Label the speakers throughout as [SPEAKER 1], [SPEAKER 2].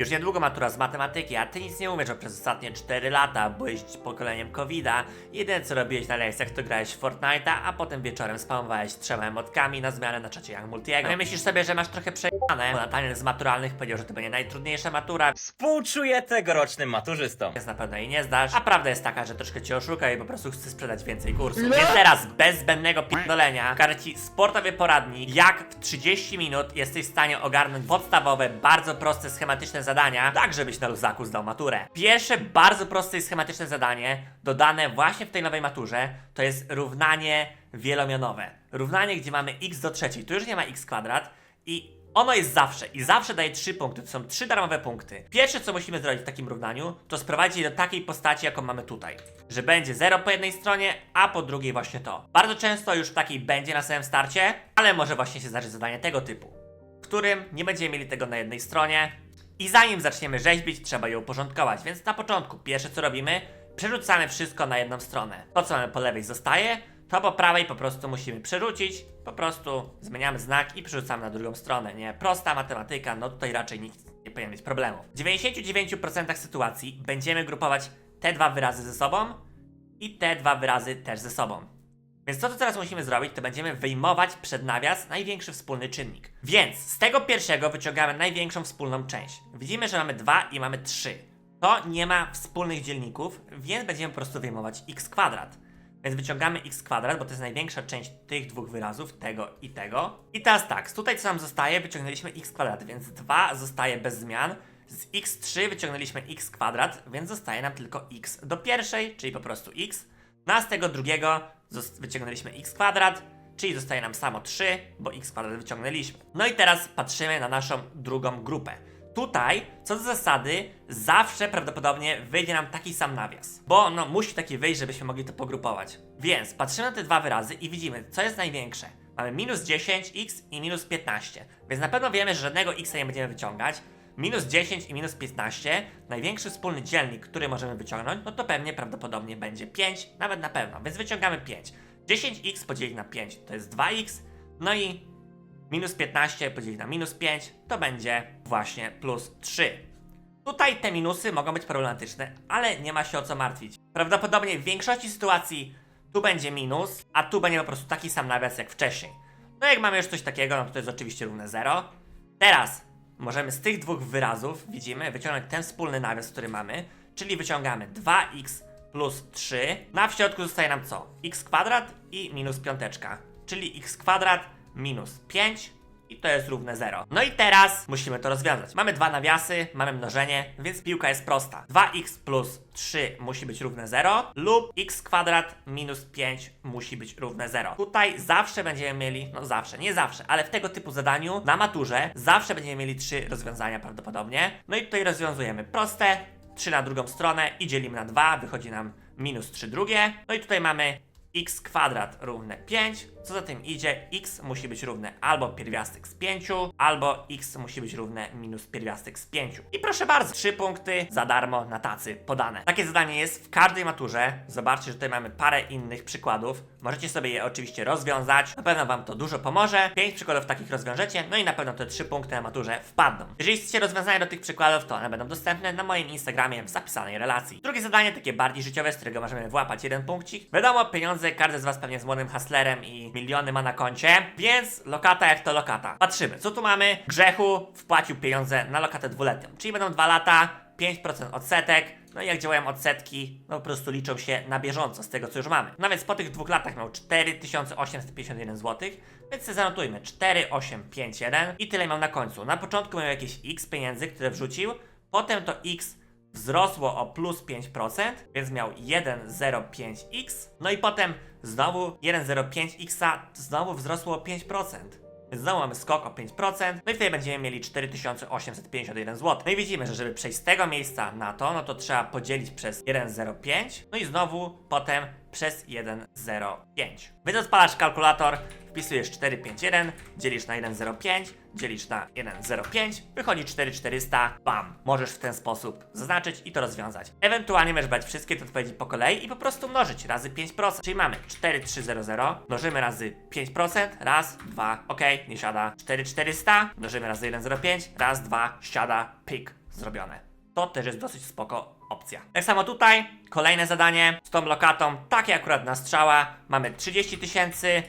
[SPEAKER 1] Już niedługo matura z matematyki, a ty nic nie umiesz, przez ostatnie 4 lata byłeś pokoleniem covida. Jedyne co robiłeś na lekcjach to grałeś w Fortnite'a, a potem wieczorem spamowałeś trzema emotkami na zmianę na czacie Young Multiego. No i myślisz sobie, że masz trochę przejebane, bo Nataniel z maturalnych powiedział, że to będzie najtrudniejsza matura,
[SPEAKER 2] Współczuję tegorocznym maturzystom.
[SPEAKER 1] więc na pewno jej nie zdasz. A prawda jest taka, że troszkę cię oszuka i po prostu chce sprzedać więcej kursów. Więc teraz, bez zbędnego pierdolenia, pokażę ci sportowy poradnik, jak w 30 minut jesteś w stanie ogarnąć podstawowe, bardzo proste, schematyczne zadania, tak żebyś na luzaku zdał maturę. Pierwsze bardzo proste i schematyczne zadanie, dodane właśnie w tej nowej maturze, to jest równanie wielomianowe. Równanie, gdzie mamy x do trzeciej. Tu już nie ma x kwadrat i ono jest zawsze i zawsze daje 3 punkty. To są 3 darmowe punkty. Pierwsze, co musimy zrobić w takim równaniu, to sprowadzić je do takiej postaci, jaką mamy tutaj. Że będzie 0 po jednej stronie, a po drugiej właśnie to. Bardzo często już takiej będzie na samym starcie, ale może właśnie się zdarzyć zadanie tego typu, w którym nie będziemy mieli tego na jednej stronie. I zanim zaczniemy rzeźbić, trzeba je uporządkować. Więc na początku, pierwsze co robimy, przerzucamy wszystko na jedną stronę. To, co mamy po lewej zostaje, to po prawej po prostu musimy przerzucić, po prostu zmieniamy znak i przerzucamy na drugą stronę, nie? Prosta matematyka, no tutaj raczej nikt nie powinien mieć problemów. W 99% sytuacji będziemy grupować te dwa wyrazy ze sobą i te dwa wyrazy też ze sobą. Więc to, co teraz musimy zrobić, to będziemy wyjmować przed nawias największy wspólny czynnik. Więc z tego pierwszego wyciągamy największą wspólną część. Widzimy, że mamy 2 i mamy 3. To nie ma wspólnych dzielników, więc będziemy po prostu wyjmować x kwadrat. Więc wyciągamy x kwadrat, bo to jest największa część tych dwóch wyrazów, tego i tego. I teraz tak, tutaj co nam zostaje, wyciągnęliśmy x kwadrat, więc 2 zostaje bez zmian. Z x3 wyciągnęliśmy x kwadrat, więc zostaje nam tylko x do pierwszej, czyli po prostu x. No a z tego drugiego wyciągnęliśmy x kwadrat, czyli zostaje nam samo 3, bo x kwadrat wyciągnęliśmy. No i teraz patrzymy na naszą drugą grupę. Tutaj, co do zasady, zawsze prawdopodobnie wyjdzie nam taki sam nawias. Bo no, musi taki wyjść, żebyśmy mogli to pogrupować. Więc patrzymy na te dwa wyrazy i widzimy, co jest największe. Mamy minus 10x i minus 15. Więc na pewno wiemy, że żadnego x nie będziemy wyciągać. Minus 10 i minus 15, największy wspólny dzielnik, który możemy wyciągnąć, no to pewnie prawdopodobnie będzie 5, nawet na pewno, więc wyciągamy 5. 10x podzielić na 5 to jest 2x, no i minus 15 podzielić na minus 5 to będzie właśnie plus 3. Tutaj te minusy mogą być problematyczne, ale nie ma się o co martwić. Prawdopodobnie w większości sytuacji tu będzie minus, a tu będzie po prostu taki sam nawias jak wcześniej. No jak mamy już coś takiego, no to jest oczywiście równe 0. Teraz możemy z tych dwóch wyrazów, widzimy, wyciągnąć ten wspólny nawias, który mamy, czyli wyciągamy 2x plus 3. Na w środku zostaje nam co? x kwadrat i minus piąteczka, czyli x kwadrat minus 5 i to jest równe 0. No i teraz musimy to rozwiązać. Mamy dwa nawiasy, mamy mnożenie, więc piłka jest prosta. 2x plus 3 musi być równe 0 lub x kwadrat minus 5 musi być równe 0. Tutaj zawsze będziemy mieli, no zawsze, nie zawsze, ale w tego typu zadaniu na maturze zawsze będziemy mieli trzy rozwiązania prawdopodobnie. No i tutaj rozwiązujemy proste, 3 na drugą stronę i dzielimy na 2, wychodzi nam minus 3 drugie. No i tutaj mamy x kwadrat równe 5. Co za tym idzie, x musi być równe albo pierwiastek z 5, albo x musi być równe minus pierwiastek z 5. I proszę bardzo, 3 punkty za darmo na tacy podane. Takie zadanie jest w każdej maturze. Zobaczcie, że tutaj mamy parę innych przykładów. Możecie sobie je oczywiście rozwiązać. Na pewno Wam to dużo pomoże. 5 przykładów takich rozwiążecie, no i na pewno te 3 punkty na maturze wpadną. Jeżeli chcecie rozwiązania do tych przykładów, to one będą dostępne na moim Instagramie w zapisanej relacji. Drugie zadanie, takie bardziej życiowe, z którego możemy włapać jeden punkcik. Wiadomo, pieniądze każdy z Was pewnie z młodym haslerem i miliony ma na koncie, więc lokata jak to lokata. Patrzymy, co tu mamy? Grzechu wpłacił pieniądze na lokatę dwuletnią, czyli będą 2 lata, 5% odsetek, no i jak działają odsetki, no po prostu liczą się na bieżąco z tego, co już mamy. No więc po tych dwóch latach miał 4851 zł, więc sobie zanotujmy 4851 i tyle miał na końcu. Na początku miał jakieś x pieniędzy, które wrzucił, potem to x wzrosło o plus 5%, więc miał 1,05x, no i potem znowu 1,05x znowu wzrosło o 5%. Więc znowu mamy skok o 5%, no i tutaj będziemy mieli 4851 zł. No i widzimy, że żeby przejść z tego miejsca na to, no to trzeba podzielić przez 1,05, no i znowu potem przez 1,05. Więc odpalasz kalkulator, wpisujesz 451, dzielisz na 1,05, dzielisz na 1,05, wychodzi 4,400, bam. Możesz w ten sposób zaznaczyć i to rozwiązać. Ewentualnie możesz brać wszystkie te odpowiedzi po kolei i po prostu mnożyć razy 5%. Czyli mamy 4,300, mnożymy razy 5%, raz, dwa, ok, nie siada. 4,400, mnożymy razy 1,05, raz, dwa, siada, pyk. zrobione. To też jest dosyć spoko opcja. Tak samo tutaj, kolejne zadanie z tą lokatą, takie akurat na strzała. Mamy 30 tysięcy,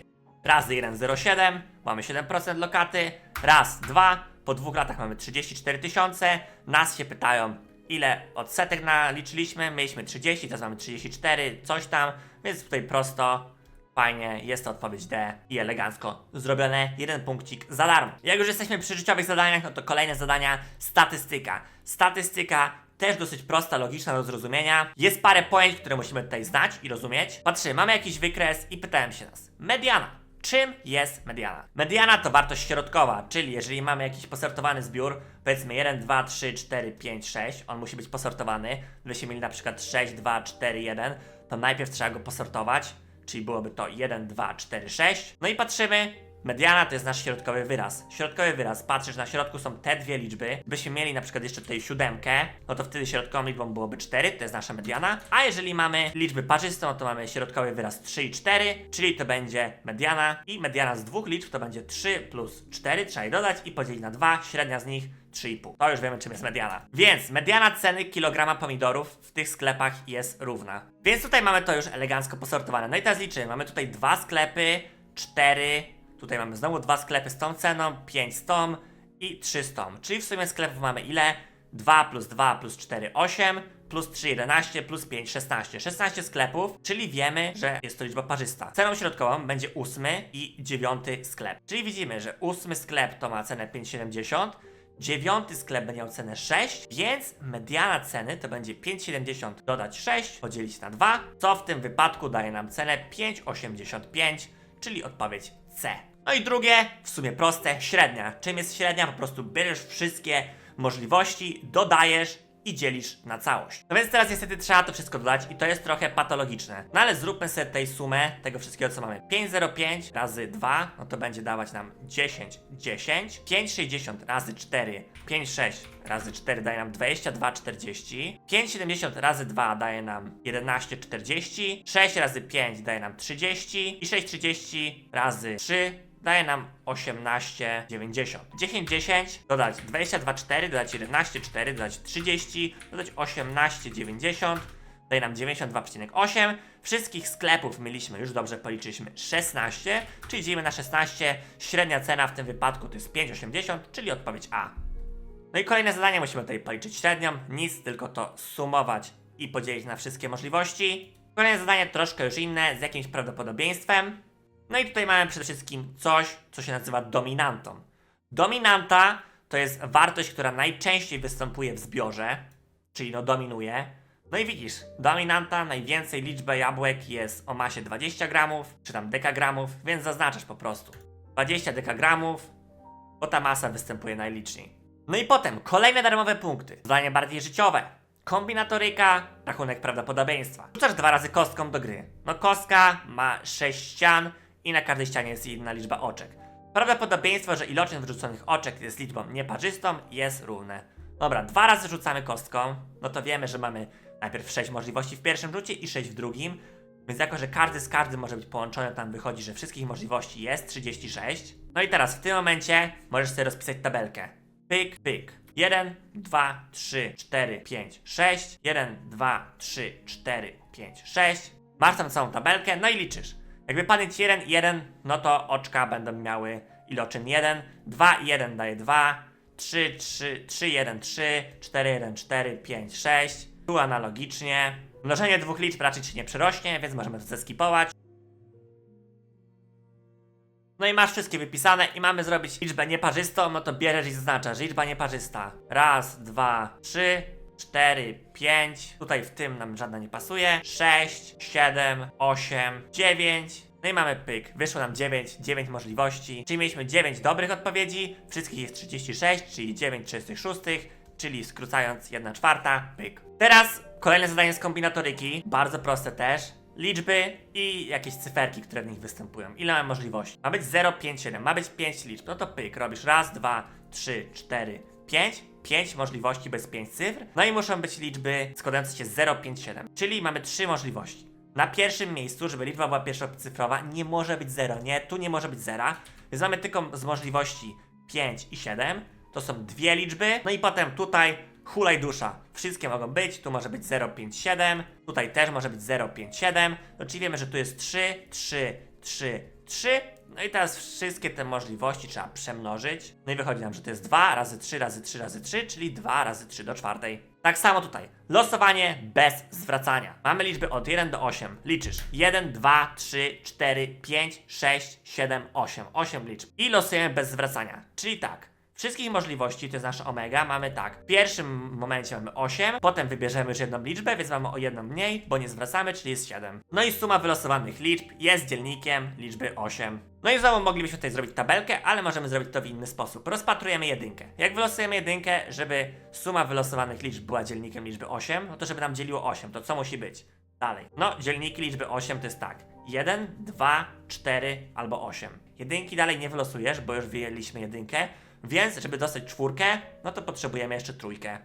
[SPEAKER 1] razy 1,07, mamy 7% lokaty, raz, dwa, po dwóch latach mamy 34 tysiące. Nas się pytają, ile odsetek naliczyliśmy, mieliśmy 30, teraz mamy 34, coś tam, więc tutaj prosto, fajnie, jest to odpowiedź D i elegancko zrobione, jeden punkcik za darmo. Jak już jesteśmy przy życiowych zadaniach, no to kolejne zadania, statystyka. Statystyka też dosyć prosta, logiczna do zrozumienia. Jest parę pojęć, które musimy tutaj znać i rozumieć. Patrzymy, mamy jakiś wykres i pytałem się nas. Mediana. Czym jest mediana? Mediana to wartość środkowa, czyli jeżeli mamy jakiś posortowany zbiór, powiedzmy 1, 2, 3, 4, 5, 6, on musi być posortowany. Gdybyśmy mieli na przykład 6, 2, 4, 1, to najpierw trzeba go posortować, czyli byłoby to 1, 2, 4, 6. No i patrzymy, mediana to jest nasz środkowy wyraz. Środkowy wyraz, patrzysz, na środku są te dwie liczby. Gdybyśmy mieli na przykład jeszcze tutaj siódemkę, no to wtedy środkową liczbą byłoby 4, to jest nasza mediana. A jeżeli mamy liczby parzyste, no to mamy środkowy wyraz 3 i 4, czyli to będzie mediana. I mediana z dwóch liczb to będzie 3 plus 4, trzeba je dodać i podzielić na 2, średnia z nich 3,5. To już wiemy, czym jest mediana. Więc mediana ceny kilograma pomidorów w tych sklepach jest równa. Więc tutaj mamy to już elegancko posortowane. No i teraz liczymy. Mamy tutaj dwa sklepy, 4, tutaj mamy znowu dwa sklepy z tą ceną, 5 z tą i 3 z tą. Czyli w sumie sklepów mamy ile? 2 plus 2 plus 4, 8, plus 3, 11, plus 5, 16. 16 sklepów, czyli wiemy, że jest to liczba parzysta. Ceną środkową będzie ósmy i dziewiąty sklep. Czyli widzimy, że ósmy sklep to ma cenę 5,70, Dziewiąty sklep będzie miał cenę 6, więc mediana ceny to będzie 5,70 dodać 6, podzielić na 2, co w tym wypadku daje nam cenę 5,85, czyli odpowiedź C. No i drugie, w sumie proste, średnia. Czym jest średnia? Po prostu bierzesz wszystkie możliwości, dodajesz i dzielisz na całość. No więc teraz niestety trzeba to wszystko dodać i to jest trochę patologiczne. No ale zróbmy sobie tutaj sumę tego wszystkiego, co mamy. 5,05 razy 2, no to będzie dawać nam 10, 10. 5,60 razy 4, 5,6 razy 4 daje nam 22,40. 5,70 razy 2 daje nam 11,40. 6 razy 5 daje nam 30. I 6,30 razy 3 daje nam 18,90. 10, 10, dodać 22,4, dodać 11,4, dodać 30, dodać 18,90, daje nam 92,8. Wszystkich sklepów mieliśmy, już dobrze policzyliśmy, 16, czyli idziemy na 16. Średnia cena w tym wypadku to jest 5,80, czyli odpowiedź A. No i kolejne zadanie musimy tutaj policzyć średnią, nic, tylko to sumować i podzielić na wszystkie możliwości. Kolejne zadanie troszkę już inne, z jakimś prawdopodobieństwem. No i tutaj mamy przede wszystkim coś, co się nazywa dominantą. Dominanta to jest wartość, która najczęściej występuje w zbiorze, czyli no dominuje. No i widzisz, dominanta najwięcej liczbę jabłek jest o masie 20 gramów, czy tam dekagramów, więc zaznaczasz po prostu 20 dekagramów, bo ta masa występuje najliczniej. No i potem kolejne darmowe punkty, zadanie bardziej życiowe. Kombinatoryka, rachunek prawdopodobieństwa. Rzucasz dwa razy kostką do gry. No kostka ma 6 ścian i na każdej ścianie jest inna liczba oczek. Prawdopodobieństwo, że iloczyn wyrzuconych oczek jest liczbą nieparzystą jest równe. Dobra, dwa razy rzucamy kostką, no to wiemy, że mamy najpierw 6 możliwości w pierwszym rzucie i 6 w drugim. Więc jako, że każdy z każdym może być połączony, tam wychodzi, że wszystkich możliwości jest 36. No i teraz w tym momencie możesz sobie rozpisać tabelkę. Pyk, pyk. 1, 2, 3, 4, 5, 6. 1, 2, 3, 4, 5, 6. Masz tam całą tabelkę, no i liczysz. Jakby padnie ci 1, 1, no to oczka będą miały iloczyn 1. 2, 1 daje 2. 3, 3, 3, 1, 3. 4, 1, 4, 5, 6. Tu analogicznie. Mnożenie dwóch liczb raczej ci nie przerośnie, więc możemy to zeskipować. No i masz wszystkie wypisane i mamy zrobić liczbę nieparzystą, no to bierzesz i zaznaczasz. Liczba nieparzysta. Raz, dwa, trzy, cztery, pięć. Tutaj w tym nam żadna nie pasuje. Sześć, siedem, osiem, dziewięć. No i mamy pyk. Wyszło nam 9, 9 możliwości. Czyli mieliśmy 9 dobrych odpowiedzi. Wszystkich jest 36, czyli 9 36, czyli skrócając 1 czwarta, pyk. Teraz kolejne zadanie z kombinatoryki. Bardzo proste też liczby i jakieś cyferki, które w nich występują. Ile mamy możliwości? Ma być 0, 5, 7, ma być 5 liczb. No to pyk, robisz raz, dwa, trzy, cztery, pięć. 5 możliwości bez 5 cyfr. No i muszą być liczby składające się z 0, 5, 7. Czyli mamy 3 możliwości. Na pierwszym miejscu, żeby liczba była pierwszocyfrowa, nie może być 0, nie? Tu nie może być 0. Więc mamy tylko z możliwości 5 i 7. To są dwie liczby. No i potem tutaj hulaj dusza. Wszystkie mogą być, tu może być 057, tutaj też może być 057, no czyli wiemy, że tu jest 3, 3, 3, 3, no i teraz wszystkie te możliwości trzeba przemnożyć, no i wychodzi nam, że to jest 2 razy 3 razy 3 razy 3, czyli 2 razy 3 do czwartej. Tak samo tutaj, losowanie bez zwracania. Mamy liczby od 1 do 8, liczysz. 1, 2, 3, 4, 5, 6, 7, 8, 8 liczb. I losujemy bez zwracania, czyli tak, Wszystkich możliwości, to jest nasza omega, mamy tak. W pierwszym momencie mamy 8, potem wybierzemy już jedną liczbę, więc mamy o jedną mniej, bo nie zwracamy, czyli jest 7. No i suma wylosowanych liczb jest dzielnikiem liczby 8. No i znowu moglibyśmy tutaj zrobić tabelkę, ale możemy zrobić to w inny sposób. Rozpatrujemy jedynkę. Jak wylosujemy jedynkę, żeby suma wylosowanych liczb była dzielnikiem liczby 8, no to żeby nam dzieliło 8, to co musi być? Dalej. No, dzielniki liczby 8 to jest tak. 1, 2, 4 albo 8. Jedynki dalej nie wylosujesz, bo już wyjęliśmy jedynkę, więc żeby dostać czwórkę, no to potrzebujemy jeszcze trójkę.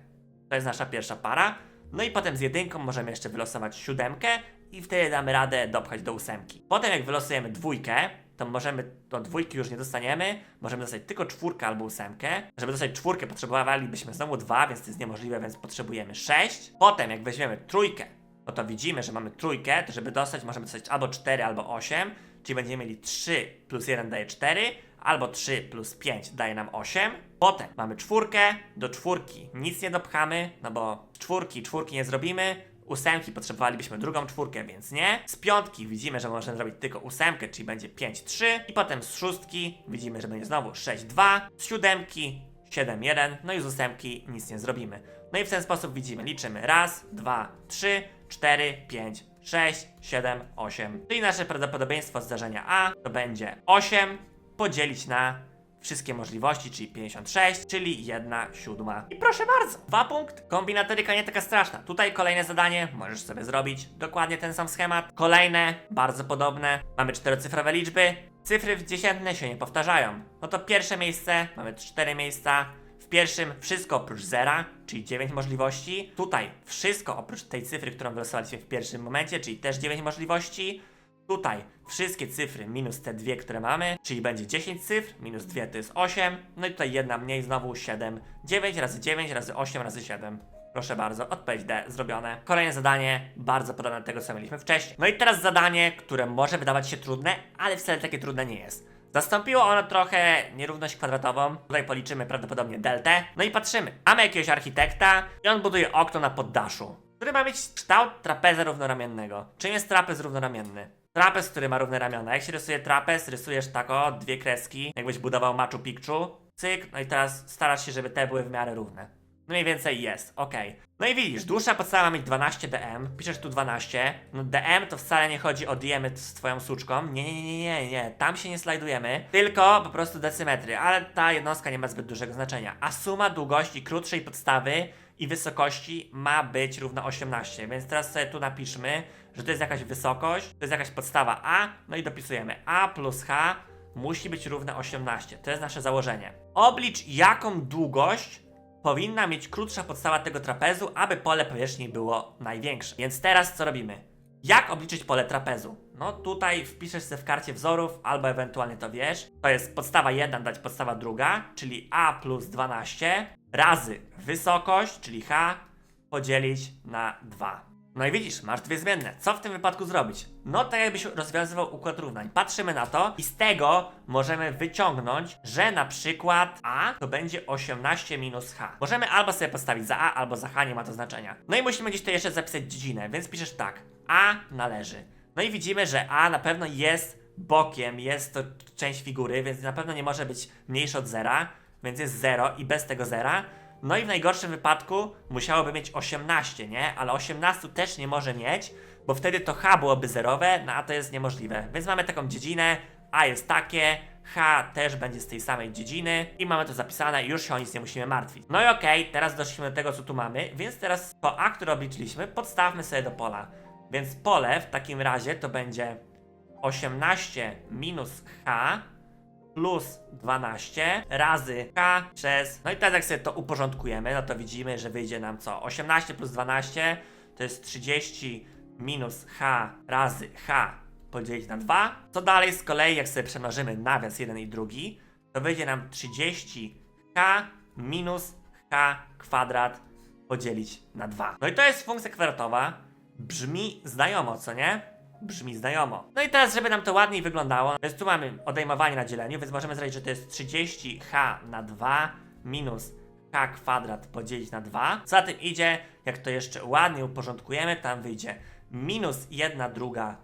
[SPEAKER 1] To jest nasza pierwsza para. No i potem z jedynką możemy jeszcze wylosować siódemkę i wtedy damy radę dopchać do ósemki. Potem jak wylosujemy dwójkę, to możemy, do dwójki już nie dostaniemy, możemy dostać tylko czwórkę albo ósemkę. Żeby dostać czwórkę potrzebowalibyśmy znowu dwa, więc to jest niemożliwe, więc potrzebujemy sześć. Potem jak weźmiemy trójkę, no to widzimy, że mamy trójkę, to żeby dostać możemy dostać albo 4, albo 8, czyli będziemy mieli 3 plus 1 daje 4, albo 3 plus 5 daje nam 8. Potem mamy czwórkę, do czwórki nic nie dopchamy, no bo czwórki, czwórki nie zrobimy. Ósemki potrzebowalibyśmy drugą czwórkę, więc nie. Z piątki widzimy, że możemy zrobić tylko ósemkę, czyli będzie 5, 3. I potem z szóstki widzimy, że będzie znowu 6, 2. Z siódemki 7, 1. No i z ósemki nic nie zrobimy. No i w ten sposób widzimy, liczymy raz, dwa, trzy, 4, 5, 6, 7, 8. Czyli nasze prawdopodobieństwo zdarzenia A to będzie 8 podzielić na wszystkie możliwości, czyli 56, czyli 1 siódma. I proszę bardzo, dwa punkt. Kombinatoryka nie taka straszna. Tutaj kolejne zadanie, możesz sobie zrobić dokładnie ten sam schemat. Kolejne, bardzo podobne. Mamy czterocyfrowe liczby. Cyfry w dziesiętne się nie powtarzają. No to pierwsze miejsce, mamy cztery miejsca. W pierwszym wszystko oprócz zera, czyli 9 możliwości. Tutaj wszystko oprócz tej cyfry, którą wylosowaliśmy w pierwszym momencie, czyli też 9 możliwości. Tutaj wszystkie cyfry minus te dwie, które mamy, czyli będzie 10 cyfr, minus 2 to jest 8, no i tutaj jedna mniej, znowu 7. 9 razy 9 razy 8 razy 7. Proszę bardzo, odpowiedź D zrobione. Kolejne zadanie, bardzo podobne do tego, co mieliśmy wcześniej. No i teraz zadanie, które może wydawać się trudne, ale wcale takie trudne nie jest. Zastąpiło ono trochę nierówność kwadratową. Tutaj policzymy prawdopodobnie deltę. No i patrzymy. Mamy jakiegoś architekta i on buduje okno na poddaszu, który ma mieć kształt trapeza równoramiennego. Czym jest trapez równoramienny? Trapez, który ma równe ramiona. Jak się rysuje trapez, rysujesz tak o, dwie kreski, jakbyś budował Machu Picchu. Cyk, no i teraz starasz się, żeby te były w miarę równe. No mniej więcej jest, okej. No i widzisz, dłuższa podstawa ma mieć 12 dm, piszesz tu 12. No dm to wcale nie chodzi o diametr z twoją suczką. Nie, nie, nie, nie, nie, tam się nie slajdujemy, tylko po prostu decymetry, ale ta jednostka nie ma zbyt dużego znaczenia. A suma długości krótszej podstawy i wysokości ma być równa 18, więc teraz sobie tu napiszmy, że to jest jakaś wysokość, to jest jakaś podstawa a, no i dopisujemy a plus h musi być równe 18. To jest nasze założenie. Oblicz jaką długość powinna mieć krótsza podstawa tego trapezu, aby pole powierzchni było największe. Więc teraz co robimy? Jak obliczyć pole trapezu? No tutaj wpiszesz sobie w karcie wzorów, albo ewentualnie to wiesz. To jest podstawa 1 dać podstawa druga, czyli a plus 12 razy wysokość, czyli h, podzielić na 2. No i widzisz, masz dwie zmienne. Co w tym wypadku zrobić? No tak jakbyś rozwiązywał układ równań. Patrzymy na to i z tego możemy wyciągnąć, że na przykład a to będzie 18 minus h. Możemy albo sobie postawić za a, albo za h, nie ma to znaczenia. No i musimy gdzieś to jeszcze zapisać dziedzinę, więc piszesz tak. a należy. No i widzimy, że a na pewno jest bokiem, jest to część figury, więc na pewno nie może być mniejsze od zera, więc jest 0 i bez tego zera. No i w najgorszym wypadku musiałoby mieć 18, nie? Ale 18 też nie może mieć, bo wtedy to H byłoby zerowe, no a to jest niemożliwe. Więc mamy taką dziedzinę, A jest takie, H też będzie z tej samej dziedziny i mamy to zapisane i już się o nic nie musimy martwić. No i okej, teraz doszliśmy do tego, co tu mamy, więc teraz to A, które obliczyliśmy, podstawmy sobie do pola. Więc pole w takim razie to będzie 18 minus H plus 12 razy k przez. No i teraz jak sobie to uporządkujemy, no to widzimy, że wyjdzie nam co? 18 plus 12 to jest 30 minus h razy h podzielić na 2. Co dalej z kolei, jak sobie przemnożymy nawias jeden i drugi, to wyjdzie nam 30h minus h kwadrat podzielić na 2. No i to jest funkcja kwadratowa. Brzmi znajomo, co nie? Brzmi znajomo. No i teraz, żeby nam to ładniej wyglądało, więc tu mamy odejmowanie na dzieleniu, więc możemy zrobić, że to jest 30h na 2 minus h kwadrat podzielić na 2. Co za tym idzie, jak to jeszcze ładnie uporządkujemy, tam wyjdzie minus 1 druga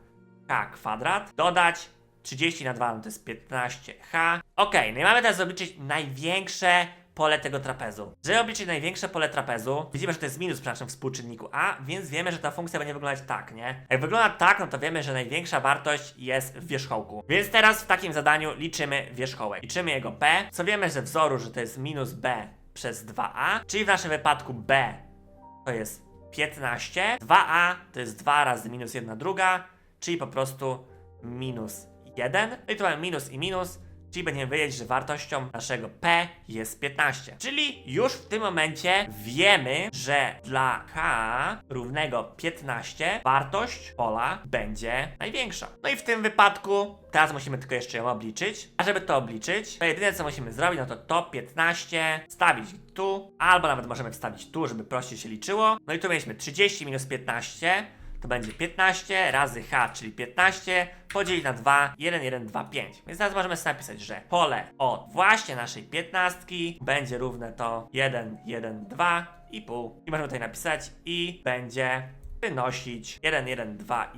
[SPEAKER 1] h kwadrat, dodać 30 na 2 no to jest 15h. Ok, no i mamy teraz obliczyć największe pole tego trapezu. Żeby obliczyć największe pole trapezu, widzimy, że to jest minus przy naszym współczynniku a, więc wiemy, że ta funkcja będzie wyglądać tak, nie? Jak wygląda tak, no to wiemy, że największa wartość jest w wierzchołku. Więc teraz w takim zadaniu liczymy wierzchołek. Liczymy jego b, co wiemy ze wzoru, że to jest minus b przez 2a, czyli w naszym wypadku b to jest 15, 2a to jest 2 razy minus 1 druga, czyli po prostu minus 1. No i tu mamy minus i minus, czyli będziemy wiedzieć, że wartością naszego p jest 15. Czyli już w tym momencie wiemy, że dla k równego 15 wartość pola będzie największa. No i w tym wypadku teraz musimy tylko jeszcze ją obliczyć. A żeby to obliczyć, to jedyne co musimy zrobić, no to to 15 stawić tu, albo nawet możemy wstawić tu, żeby prościej się liczyło. No i tu mieliśmy 30 minus 15 to będzie 15 razy h, czyli 15, podzielić na 2, 1, 1, 2, 5. Więc teraz możemy sobie napisać, że pole od właśnie naszej 15 będzie równe to 1, 1, 2 i pół. I możemy tutaj napisać i będzie wynosić 1, 1, 2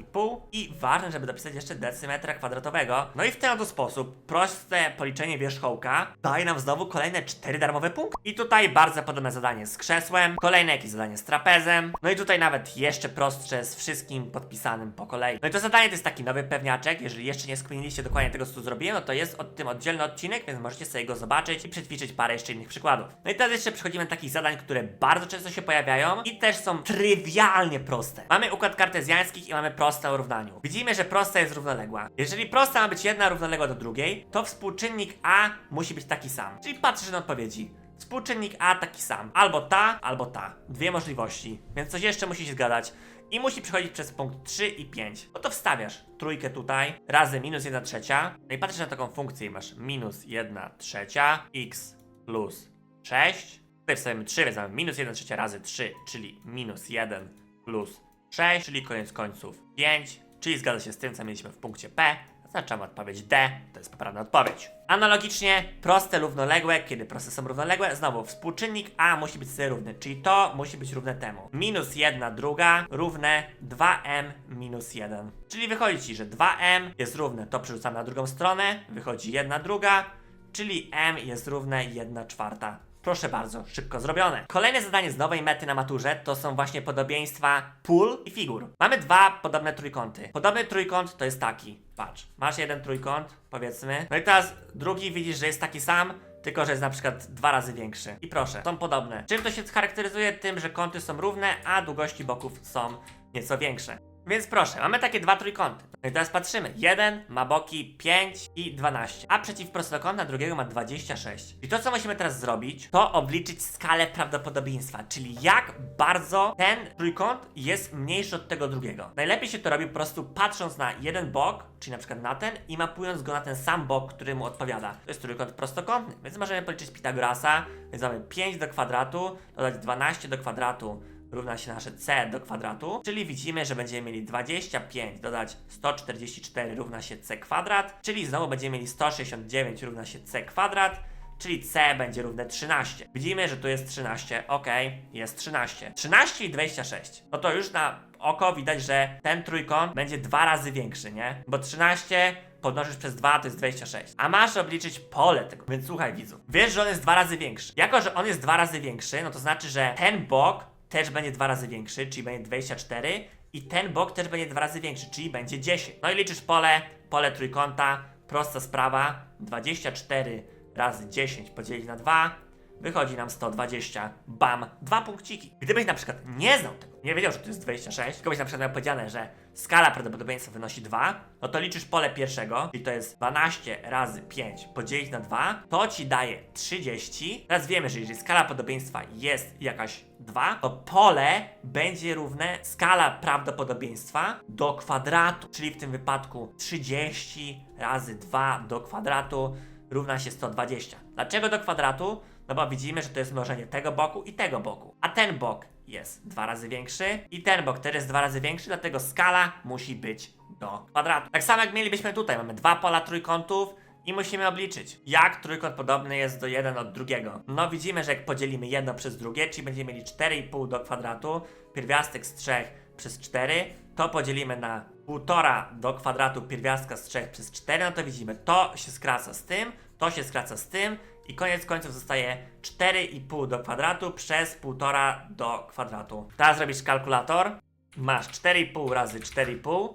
[SPEAKER 1] i ważne, żeby dopisać jeszcze decymetra kwadratowego. No i w ten oto sposób proste policzenie wierzchołka daje nam znowu kolejne 4 darmowe punkty. I tutaj bardzo podobne zadanie z krzesłem, kolejne jakieś zadanie z trapezem, no i tutaj nawet jeszcze prostsze z wszystkim podpisanym po kolei. No i to zadanie to jest taki nowy pewniaczek, jeżeli jeszcze nie skminiliście dokładnie tego, co tu zrobiłem, no to jest od tym oddzielny odcinek, więc możecie sobie go zobaczyć i przećwiczyć parę jeszcze innych przykładów. No i teraz jeszcze przechodzimy do takich zadań, które bardzo często się pojawiają i też są trywialnie proste. Mamy układ kartezjańskich i mamy proste o równaniu. Widzimy, że prosta jest równoległa. Jeżeli prosta ma być jedna równoległa do drugiej, to współczynnik a musi być taki sam. Czyli patrzysz na odpowiedzi. Współczynnik A taki sam. Albo ta, albo ta. Dwie możliwości. Więc coś jeszcze musi się zgadać. I musi przechodzić przez punkt 3 i 5. No to wstawiasz trójkę tutaj, razy minus 1 trzecia. No i patrzysz na taką funkcję i masz minus 1 trzecia, x plus 6. Tutaj wstawiamy 3, więc mamy minus 1 trzecia razy 3, czyli minus 1 plus 6, czyli koniec końców 5. Czyli zgadza się z tym, co mieliśmy w punkcie P. Zaznaczamy odpowiedź D, to jest poprawna odpowiedź. Analogicznie, proste równoległe, kiedy proste są równoległe, znowu współczynnik A musi być sobie równy, czyli to musi być równe temu. Minus 1 druga równe 2m minus 1. Czyli wychodzi ci, że 2m jest równe, to przerzucamy na drugą stronę, wychodzi 1 druga, czyli m jest równe 1 czwarta. Proszę bardzo, szybko zrobione. Kolejne zadanie z nowej mety na maturze to są właśnie podobieństwa pól i figur. Mamy dwa podobne trójkąty. Podobny trójkąt to jest taki. Patrz, masz jeden trójkąt, powiedzmy. No i teraz drugi widzisz, że jest taki sam, tylko że jest na przykład dwa razy większy. I proszę, są podobne. Czym to się charakteryzuje? Tym, że kąty są równe, a długości boków są nieco większe. Więc proszę, mamy takie dwa trójkąty. No i teraz patrzymy. Jeden ma boki 5 i 12, a przeciwprostokątna drugiego ma 26. I to, co musimy teraz zrobić, to obliczyć skalę prawdopodobieństwa, czyli jak bardzo ten trójkąt jest mniejszy od tego drugiego. Najlepiej się to robi po prostu patrząc na jeden bok, czyli na przykład na ten, i mapując go na ten sam bok, który mu odpowiada. To jest trójkąt prostokątny, więc możemy policzyć Pitagorasa, więc mamy 5 do kwadratu, dodać 12 do kwadratu równa się nasze c do kwadratu, czyli widzimy, że będziemy mieli 25 dodać 144 równa się c kwadrat, czyli znowu będziemy mieli 169 równa się c kwadrat, czyli c będzie równe 13. Widzimy, że tu jest 13, ok, jest 13. 13 i 26. No to już na oko widać, że ten trójkąt będzie dwa razy większy, nie? Bo 13 podnosisz przez 2 to jest 26. A masz obliczyć pole tego. Więc słuchaj widzu. Wiesz, że on jest dwa razy większy. Jako, że on jest dwa razy większy, no to znaczy, że ten bok też będzie dwa razy większy, czyli będzie 24 i ten bok też będzie dwa razy większy, czyli będzie 10. No i liczysz pole, pole trójkąta, prosta sprawa, 24 razy 10 podzielić na 2, wychodzi nam 120, bam, dwa punkciki. Gdybyś na przykład nie znał tego, nie wiedział, że to jest 26, tylko byś na przykład miał powiedziane, że skala prawdopodobieństwa wynosi 2, no to liczysz pole pierwszego, czyli to jest 12 razy 5 podzielić na 2, to ci daje 30. Teraz wiemy, że jeżeli skala prawdopodobieństwa jest jakaś 2, to pole będzie równe skala prawdopodobieństwa do kwadratu, czyli w tym wypadku 30 razy 2 do kwadratu równa się 120. Dlaczego do kwadratu? No bo widzimy, że to jest mnożenie tego boku i tego boku. A ten bok jest dwa razy większy i ten bok też jest dwa razy większy, dlatego skala musi być do kwadratu. Tak samo jak mielibyśmy tutaj, mamy dwa pola trójkątów i musimy obliczyć, jak trójkąt podobny jest do jeden od drugiego. No widzimy, że jak podzielimy jedno przez drugie, czyli będziemy mieli 4,5 do kwadratu, pierwiastek z 3 przez 4, to podzielimy na 1,5 do kwadratu pierwiastka z 3 przez 4, no to widzimy, to się skraca z tym, to się skraca z tym i koniec końców zostaje 4,5 do kwadratu przez 1,5 do kwadratu. Teraz robisz kalkulator, masz 4,5 razy 4,5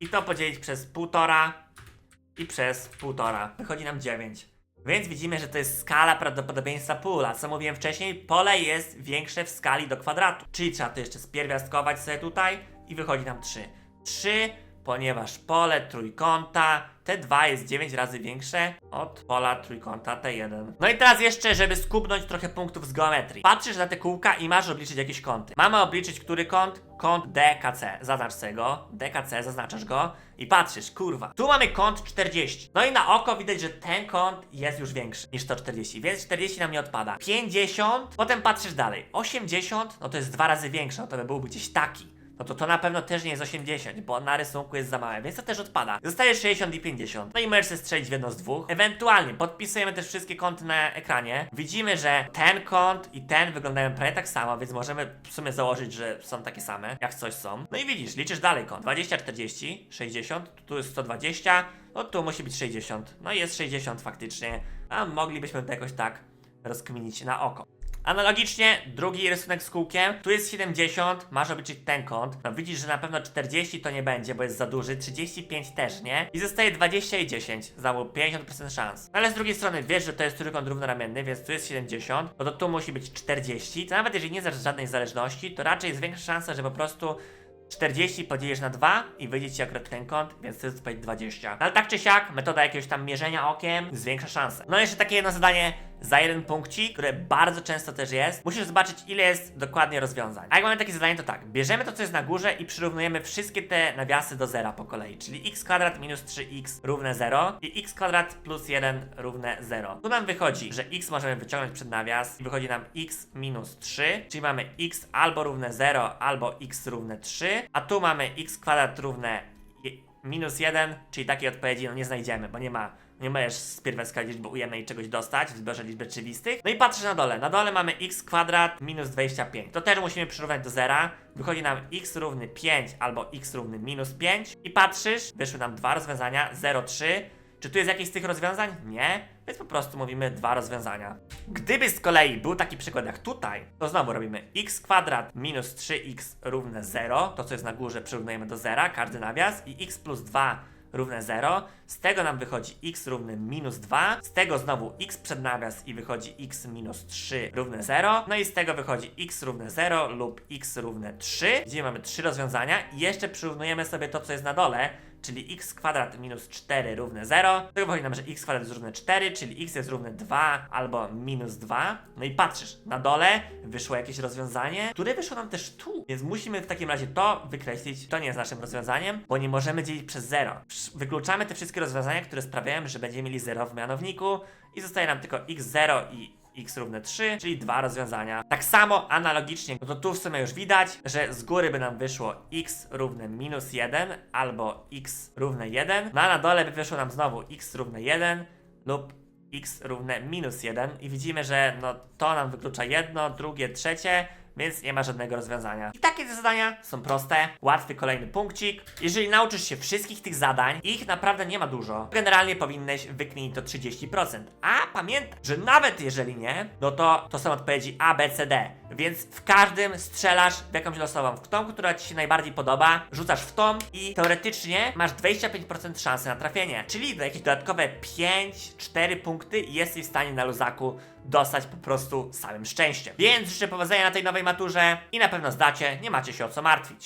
[SPEAKER 1] i to podzielić przez 1,5 i przez 1,5. Wychodzi nam 9. Więc widzimy, że to jest skala prawdopodobieństwa pula. Co mówiłem wcześniej, pole jest większe w skali do kwadratu. Czyli trzeba to jeszcze spierwiastkować sobie tutaj i wychodzi nam 3. 3, ponieważ pole trójkąta T2 jest 9 razy większe od pola trójkąta T1. No i teraz jeszcze, żeby skupnąć trochę punktów z geometrii. Patrzysz na te kółka i masz obliczyć jakieś kąty. Mamy obliczyć który kąt? Kąt DKC. Zaznacz sobie go. DKC, zaznaczasz go i patrzysz, kurwa. Tu mamy kąt 40. No i na oko widać, że ten kąt jest już większy niż 140, więc 40 nam nie odpada. 50, potem patrzysz dalej. 80, no to jest dwa razy większe, no to by byłby gdzieś taki. No to to na pewno też nie jest 80, bo na rysunku jest za małe, więc to też odpada. Zostaje 60 i 50. No i możesz sobie strzelić w jedno z dwóch. Ewentualnie podpisujemy też wszystkie kąty na ekranie. Widzimy, że ten kąt i ten wyglądają prawie tak samo, więc możemy w sumie założyć, że są takie same, jak coś są. No i widzisz, liczysz dalej kąt. 20, 40, 60, tu jest 120, no tu musi być 60. No i jest 60 faktycznie, a moglibyśmy to jakoś tak rozkminić na oko. Analogicznie, drugi rysunek z kółkiem, tu jest 70, masz obliczyć ten kąt. No widzisz, że na pewno 40 to nie będzie, bo jest za duży, 35 też nie. I zostaje 20 i 10, znowu 50% szans. Ale z drugiej strony wiesz, że to jest trójkąt równoramienny, więc tu jest 70, no to tu musi być 40. To nawet jeżeli nie znasz żadnej zależności, to raczej jest większa szansa, że po prostu 40 podzielisz na 2 i wyjdzie ci akurat ten kąt, więc to jest odpowiedź 20. No ale tak czy siak, metoda jakiegoś tam mierzenia okiem zwiększa szanse. No jeszcze takie jedno zadanie za jeden punkcik, które bardzo często też jest. Musisz zobaczyć, ile jest dokładnie rozwiązań. A jak mamy takie zadanie, to tak, bierzemy to, co jest na górze i przyrównujemy wszystkie te nawiasy do zera po kolei, czyli x kwadrat minus 3x równe 0 i x kwadrat plus 1 równe 0. Tu nam wychodzi, że x możemy wyciągnąć przed nawias i wychodzi nam x minus 3, czyli mamy x albo równe 0, albo x równe 3, a tu mamy x kwadrat równe minus 1, czyli takiej odpowiedzi no nie znajdziemy, bo nie ma nie możesz z pierwiastka liczby ujemnej czegoś dostać w zbiorze liczb rzeczywistych. No i patrzysz na dole. Na dole mamy x kwadrat minus 25. To też musimy przyrównać do zera. Wychodzi nam x równy 5 albo x równy minus 5. I patrzysz, wyszły nam dwa rozwiązania, 0, 3. Czy tu jest jakieś z tych rozwiązań? Nie. Więc po prostu mówimy dwa rozwiązania. Gdyby z kolei był taki przykład jak tutaj, to znowu robimy x kwadrat minus 3x równe 0. To co jest na górze przyrównujemy do zera, każdy nawias. I x plus 2 równe 0. Z tego nam wychodzi x równy minus 2. Z tego znowu x przed nawias i wychodzi x minus 3 równe 0. No i z tego wychodzi x równe 0 lub x równe 3. Gdzie mamy trzy rozwiązania i jeszcze przyrównujemy sobie to, co jest na dole, czyli x kwadrat minus 4 równe 0. Z tego wychodzi nam, że x kwadrat jest równe 4, czyli x jest równe 2 albo minus 2. No i patrzysz, na dole wyszło jakieś rozwiązanie, które wyszło nam też tu. Więc musimy w takim razie to wykreślić. To nie jest naszym rozwiązaniem, bo nie możemy dzielić przez 0. Wykluczamy te wszystkie rozwiązania, które sprawiają, że będziemy mieli 0 w mianowniku i zostaje nam tylko x0 i x równe 3, czyli dwa rozwiązania. Tak samo analogicznie, no to tu w sumie już widać, że z góry by nam wyszło x równe minus 1 albo x równe 1, no a na dole by wyszło nam znowu x równe 1 lub x równe minus 1 i widzimy, że no to nam wyklucza jedno, drugie, trzecie, więc nie ma żadnego rozwiązania. I takie zadania są proste, łatwy kolejny punkcik. Jeżeli nauczysz się wszystkich tych zadań, ich naprawdę nie ma dużo, generalnie powinieneś wykminić to 30%. A pamiętaj, że nawet jeżeli nie, no to to są odpowiedzi A, B, C, D. Więc w każdym strzelasz w jakąś losową, w tą, która ci się najbardziej podoba, rzucasz w tą i teoretycznie masz 25% szansy na trafienie. Czyli do jakieś dodatkowe 5-4 punkty jesteś w stanie na luzaku dostać po prostu samym szczęściem. Więc życzę powodzenia na tej nowej maturze i na pewno zdacie, nie macie się o co martwić.